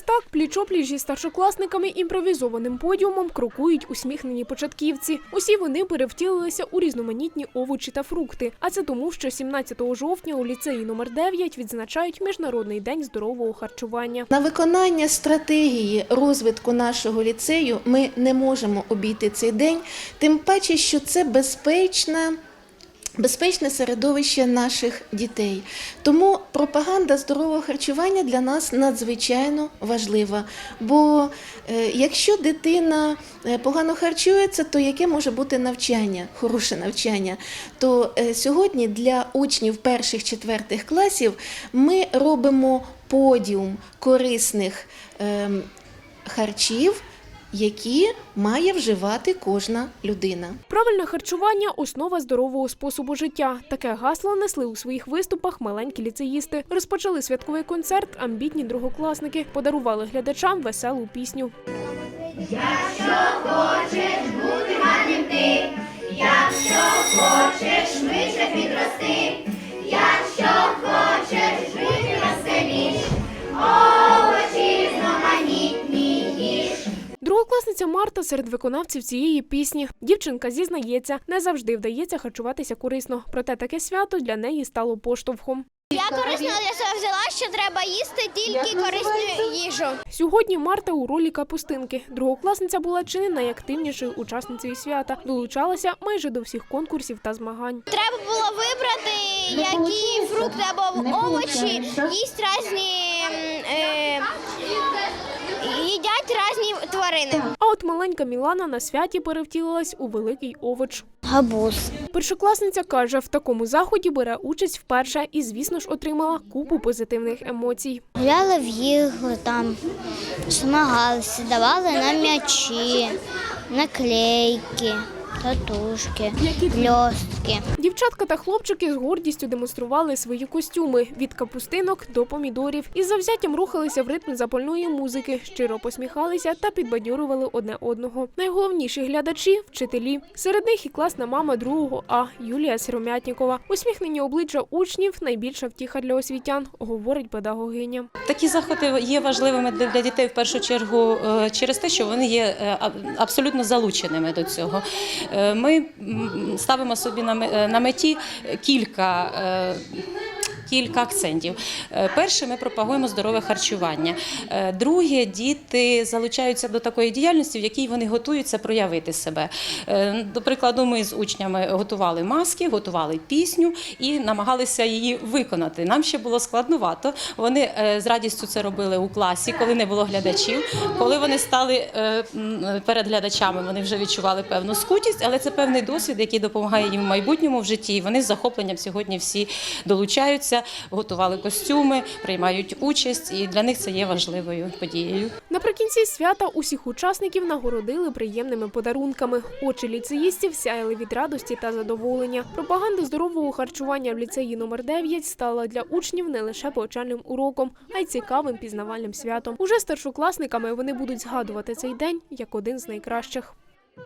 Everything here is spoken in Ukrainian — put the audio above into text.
Так пліч-опліч зі старшокласниками імпровізованим подіумом крокують усміхнені початківці. Усі вони перевтілилися у різноманітні овочі та фрукти. А це тому, що 17 жовтня у ліцеї номер 9 відзначають Міжнародний день здорового харчування. На виконання стратегії розвитку нашого ліцею ми не можемо обійти цей день, тим паче, що це безпечна. Безпечне середовище наших дітей. Тому пропаганда здорового харчування для нас надзвичайно важлива. Бо е, якщо дитина е, погано харчується, то яке може бути навчання, хороше навчання? То е, сьогодні для учнів перших-четвертих класів ми робимо подіум корисних ем, харчів, які має вживати кожна людина. Правильне харчування основа здорового способу життя. Таке гасло несли у своїх виступах маленькі ліцеїсти. Розпочали святковий концерт амбітні другокласники, подарували глядачам веселу пісню. Другокласниця Марта серед виконавців цієї пісні. Дівчинка зізнається, не завжди вдається харчуватися корисно, проте таке свято для неї стало поштовхом. Я корисно для себе взяла, що треба їсти тільки корисну їжу. Сьогодні Марта у ролі капустинки. Другокласниця була чи не найактивнішою учасницею свята. Долучалася майже до всіх конкурсів та змагань. Треба було вибрати, які фрукти або овочі їсть різні е, їдять різні тварини. От маленька Мілана на святі перевтілилась у великий овоч. Габус. Першокласниця каже, в такому заході бере участь вперше і, звісно ж, отримала купу позитивних емоцій. Гуляли в ігри, там змагалися, давали нам м'ячі, наклейки, татушки, блістки. Дівчатка та хлопчики з гордістю демонстрували свої костюми від капустинок до помідорів і з завзяттям рухалися в ритм запальної музики, щиро посміхалися та підбадьорували одне одного. Найголовніші глядачі вчителі. Серед них і класна мама другого А Юлія Сиромятнікова. Усміхнені обличчя учнів найбільша втіха для освітян, говорить педагогиня. Такі заходи є важливими для для дітей в першу чергу е, через те, що вони є е, абсолютно залученими до цього. Е, Ми ставимо собі на е, на меті кілька. Кілька акцентів. Е, Перше, ми пропагуємо здорове харчування. Е, Друге, діти залучаються до такої діяльності, в якій вони готуються проявити себе. Е, До прикладу, ми з учнями готували маски, готували пісню і намагалися її виконати. Нам ще було складнувато. Вони з радістю це робили у класі, коли не було глядачів. Коли вони стали перед глядачами, вони вже відчували певну скутість, але це певний досвід, який допомагає їм в майбутньому в житті. І вони з захопленням сьогодні всі долучаються, готували костюми, приймають участь, і для них це є важливою подією. Наприкінці свята усіх учасників нагородили приємними подарунками. Очі ліцеїстів сяяли від радості та задоволення. Пропаганда здорового харчування в ліцеї номер 9 стала для учнів не лише повчальним уроком, а й цікавим пізнавальним святом. Уже старшокласниками вони будуть згадувати цей день як один з найкращих.